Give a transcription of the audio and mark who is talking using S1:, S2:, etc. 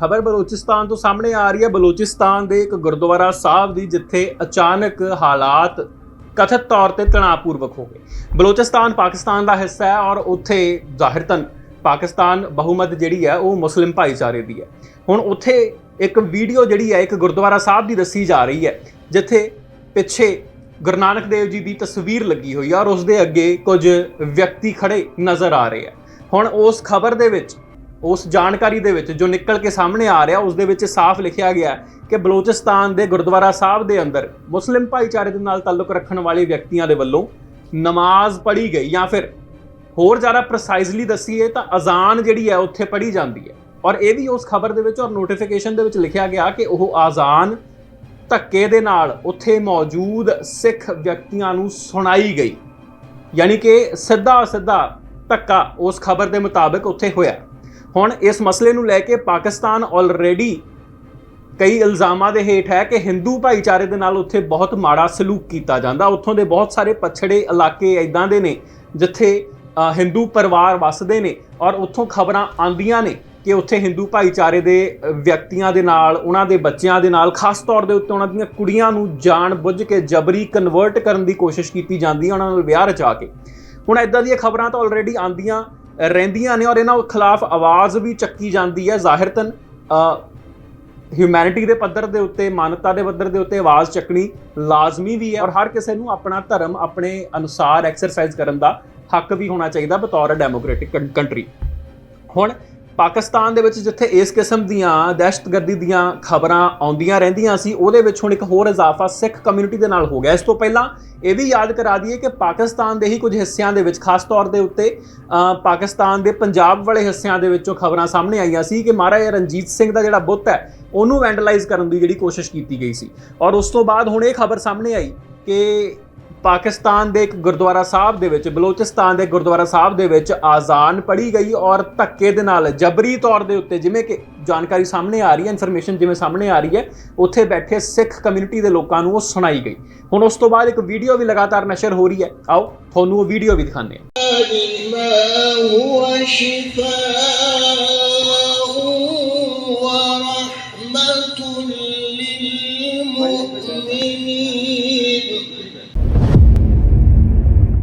S1: ਖਬਰ ਬਲੋਚਿਸਤਾਨ ਤੋਂ ਸਾਹਮਣੇ ਆ ਰਹੀ ਹੈ। ਬਲੋਚਿਸਤਾਨ ਦੇ ਇੱਕ ਗੁਰਦੁਆਰਾ ਸਾਹਿਬ ਦੀ ਜਿੱਥੇ ਅਚਾਨਕ ਹਾਲਾਤ ਕਥਿਤ ਤੌਰ ਤੇ ਤਣਾਅਪੂਰਵਕ ਹੋ ਗਏ। ਬਲੋਚਿਸਤਾਨ ਪਾਕਿਸਤਾਨ ਦਾ ਹਿੱਸਾ ਹੈ ਔਰ ਉੱਥੇ ਜ਼ਾਹਿਰਤਨ ਪਾਕਿਸਤਾਨ ਬਹੁਮਤ ਜਿਹੜੀ ਹੈ, ਉਹ ਮੁਸਲਿਮ ਭਾਈਚਾਰੇ ਦੀ ਹੈ। ਹੁਣ ਉੱਥੇ ਇੱਕ ਵੀਡੀਓ ਜਿਹੜੀ ਹੈ, ਇੱਕ ਗੁਰਦੁਆਰਾ ਸਾਹਿਬ ਦੀ ਦੱਸੀ ਜਾ ਰਹੀ ਹੈ, ਜਿੱਥੇ ਪਿੱਛੇ ਗੁਰੂ ਨਾਨਕ ਦੇਵ ਜੀ ਦੀ ਤਸਵੀਰ ਲੱਗੀ ਹੋਈ ਹੈ ਔਰ ਉਸ ਦੇ ਅੱਗੇ ਕੁਝ ਵਿਅਕਤੀ ਖੜੇ ਨਜ਼ਰ ਆ ਰਹੇ ਆ ਹੁਣ ਉਸ ਖਬਰ ਦੇ ਵਿੱਚ ਉਸ ਜਾਣਕਾਰੀ ਦੇ ਵਿੱਚ ਜੋ ਨਿਕਲ ਕੇ ਸਾਹਮਣੇ ਆ ਰਿਹਾ, ਉਸ ਦੇ ਵਿੱਚ ਸਾਫ਼ ਲਿਖਿਆ ਗਿਆ ਕਿ ਬਲੋਚਿਸਤਾਨ ਦੇ ਗੁਰਦੁਆਰਾ ਸਾਹਿਬ ਦੇ ਅੰਦਰ ਮੁਸਲਿਮ ਭਾਈਚਾਰੇ ਦੇ ਨਾਲ ਤਾਲੁਕ ਰੱਖਣ ਵਾਲੇ ਵਿਅਕਤੀਆਂ ਦੇ ਵੱਲੋਂ ਨਮਾਜ਼ ਪੜ੍ਹੀ ਗਈ ਜਾਂ ਫਿਰ ਹੋਰ ਜ਼ਿਆਦਾ ਪ੍ਰੈਸਾਈਜ਼ਲੀ ਦੱਸੀਏ ਤਾਂ ਅਜ਼ਾਨ ਜਿਹੜੀ ਹੈ, ਉੱਥੇ ਪੜ੍ਹੀ ਜਾਂਦੀ ਹੈ। ਔਰ ਇਹ ਵੀ ਉਸ ਖਬਰ ਦੇ ਵਿੱਚ ਔਰ ਨੋਟੀਫਿਕੇਸ਼ਨ ਦੇ ਵਿੱਚ ਲਿਖਿਆ ਗਿਆ ਕਿ ਉਹ ਆਜ਼ਾਨ ਧੱਕੇ ਦੇ ਨਾਲ ਉੱਥੇ ਮੌਜੂਦ ਸਿੱਖ ਵਿਅਕਤੀਆਂ ਨੂੰ ਸੁਣਾਈ ਗਈ। ਯਾਨੀ ਕਿ ਸਿੱਧਾ ਸਿੱਧਾ ਧੱਕਾ ਉਸ ਖਬਰ ਦੇ ਮੁਤਾਬਕ ਉੱਥੇ ਹੋਇਆ। ਹੁਣ ਇਸ ਮਸਲੇ ਨੂੰ ਲੈ ਕੇ ਪਾਕਿਸਤਾਨ ਆਲਰੇਡੀ ਕਈ ਇਲਜ਼ਾਮਾਂ ਦੇ ਹੇਠ ਹੈ ਕਿ ਹਿੰਦੂ ਭਾਈਚਾਰੇ ਦੇ ਨਾਲ ਉੱਥੇ ਬਹੁਤ ਮਾੜਾ ਸਲੂਕ ਕੀਤਾ ਜਾਂਦਾ। ਉੱਥੋਂ ਦੇ ਬਹੁਤ ਸਾਰੇ ਪਛੜੇ ਇਲਾਕੇ ਇਦਾਂ ਦੇ ਨੇ ਜਿੱਥੇ ਹਿੰਦੂ ਪਰਿਵਾਰ ਵੱਸਦੇ ਨੇ ਔਰ ਉੱਥੋਂ ਖਬਰਾਂ ਆਉਂਦੀਆਂ ਨੇ ਕਿ ਉੱਥੇ ਹਿੰਦੂ ਭਾਈਚਾਰੇ ਦੇ ਵਿਅਕਤੀਆਂ ਦੇ ਨਾਲ, ਉਹਨਾਂ ਦੇ ਬੱਚਿਆਂ ਦੇ ਨਾਲ, ਖਾਸ ਤੌਰ ਦੇ ਉੱਤੇ ਉਹਨਾਂ ਦੀਆਂ ਕੁੜੀਆਂ ਨੂੰ ਜਾਣ ਬੁੱਝ ਕੇ ਜਬਰੀ ਕਨਵਰਟ ਕਰਨ ਦੀ ਕੋਸ਼ਿਸ਼ ਕੀਤੀ ਜਾਂਦੀ ਹੈ, ਉਹਨਾਂ ਨਾਲ ਵਿਆਹ ਰਚਾ ਕੇ। ਹੁਣ ਇਦਾਂ ਦੀਆਂ ਖਬਰਾਂ ਤਾਂ ਆਲਰੇਡੀ ਆਂਦੀਆਂ ਰਹਿੰਦੀਆਂ ਨੇ ਔਰ ਇਹਨਾਂ ਖਿਲਾਫ ਆਵਾਜ਼ ਵੀ ਚੱਕੀ ਜਾਂਦੀ ਹੈ। ਜ਼ਾਹਿਰਤਨ ਹਿਊਮੈਨਿਟੀ ਦੇ ਪੱਧਰ ਦੇ ਉੱਤੇ ਮਾਨਵਤਾ ਦੇ ਪੱਧਰ ਦੇ ਉੱਤੇ ਆਵਾਜ਼ ਚੱਕਣੀ ਲਾਜ਼ਮੀ ਵੀ ਹੈ ਔਰ ਹਰ ਕਿਸੇ ਨੂੰ ਆਪਣਾ ਧਰਮ, ਆਪਣੇ ਅਨੁਸਾਰ ਐਕਸਰਸਾਈਜ਼ ਕਰਨ ਦਾ ਹੱਕ ਵੀ ਹੋਣਾ ਚਾਹੀਦਾ ਬਤੌਰ ਡੈਮੋਕ੍ਰੈਟਿਕ ਕੰਟਰੀ ਹੁਣ ਪਾਕਿਸਤਾਨ ਦੇ ਵਿੱਚ ਜਿੱਥੇ ਇਸ ਕਿਸਮ ਦੀਆਂ ਦਹਿਸ਼ਤਗਰਦੀ ਦੀਆਂ ਖਬਰਾਂ ਆਉਂਦੀਆਂ ਰਹਿੰਦੀਆਂ ਸੀ, ਉਹਦੇ ਵਿੱਚ ਹੁਣ ਇੱਕ ਹੋਰ ਇਜ਼ਾਫਾ ਸਿੱਖ ਕਮਿਊਨਿਟੀ ਦੇ ਨਾਲ ਹੋ ਗਿਆ। ਇਸ ਤੋਂ ਪਹਿਲਾਂ ਇਹ ਵੀ ਯਾਦ ਕਰਾ ਦਈਏ ਕਿ ਪਾਕਿਸਤਾਨ ਦੇ ਹੀ ਕੁਝ ਹਿੱਸਿਆਂ ਦੇ ਵਿੱਚ, ਖਾਸ ਤੌਰ ਦੇ ਉੱਤੇ ਪਾਕਿਸਤਾਨ ਦੇ ਪੰਜਾਬ ਵਾਲੇ ਹਿੱਸਿਆਂ ਦੇ ਵਿੱਚੋਂ ਖਬਰਾਂ ਸਾਹਮਣੇ ਆਈਆਂ ਸੀ ਕਿ ਮਹਾਰਾਜਾ ਰਣਜੀਤ ਸਿੰਘ ਦਾ ਜਿਹੜਾ ਬੁੱਤ ਹੈ, ਉਹਨੂੰ ਵੈਂਡਲਾਈਜ਼ ਕਰਨ ਦੀ ਜਿਹੜੀ ਕੋਸ਼ਿਸ਼ ਕੀਤੀ ਗਈ ਸੀ। ਔਰ ਉਸ ਤੋਂ ਬਾਅਦ ਹੁਣ ਇਹ ਖਬਰ ਸਾਹਮਣੇ ਆਈ ਕਿ ਪਾਕਿਸਤਾਨ ਦੇ ਇੱਕ ਗੁਰਦੁਆਰਾ ਸਾਹਿਬ ਦੇ ਵਿੱਚ, ਬਲੋਚਿਸਤਾਨ ਦੇ ਗੁਰਦੁਆਰਾ ਸਾਹਿਬ ਦੇ ਵਿੱਚ ਆਜ਼ਾਨ ਪੜੀ ਗਈ ਔਰ ਧੱਕੇ ਦੇ ਨਾਲ ਜਬਰੀ ਤੌਰ ਦੇ ਉੱਤੇ ਜਿਵੇਂ ਕਿ ਜਾਣਕਾਰੀ ਸਾਹਮਣੇ ਆ ਰਹੀ ਹੈ ਇਨਫੋਰਮੇਸ਼ਨ ਜਿਵੇਂ ਸਾਹਮਣੇ ਆ ਰਹੀ ਹੈ, ਉੱਥੇ ਬੈਠੇ ਸਿੱਖ ਕਮਿਊਨਿਟੀ ਦੇ ਲੋਕਾਂ ਨੂੰ ਉਹ ਸੁਣਾਈ ਗਈ। ਹੁਣ ਉਸ ਤੋਂ ਬਾਅਦ ਇੱਕ ਵੀਡੀਓ ਵੀ ਲਗਾਤਾਰ ਨਸ਼ਰ ਹੋ ਰਹੀ ਹੈ। ਆਓ, ਤੁਹਾਨੂੰ ਉਹ ਵੀਡੀਓ ਵੀ ਦਿਖਾਉਂਦੇ ਹਾਂ।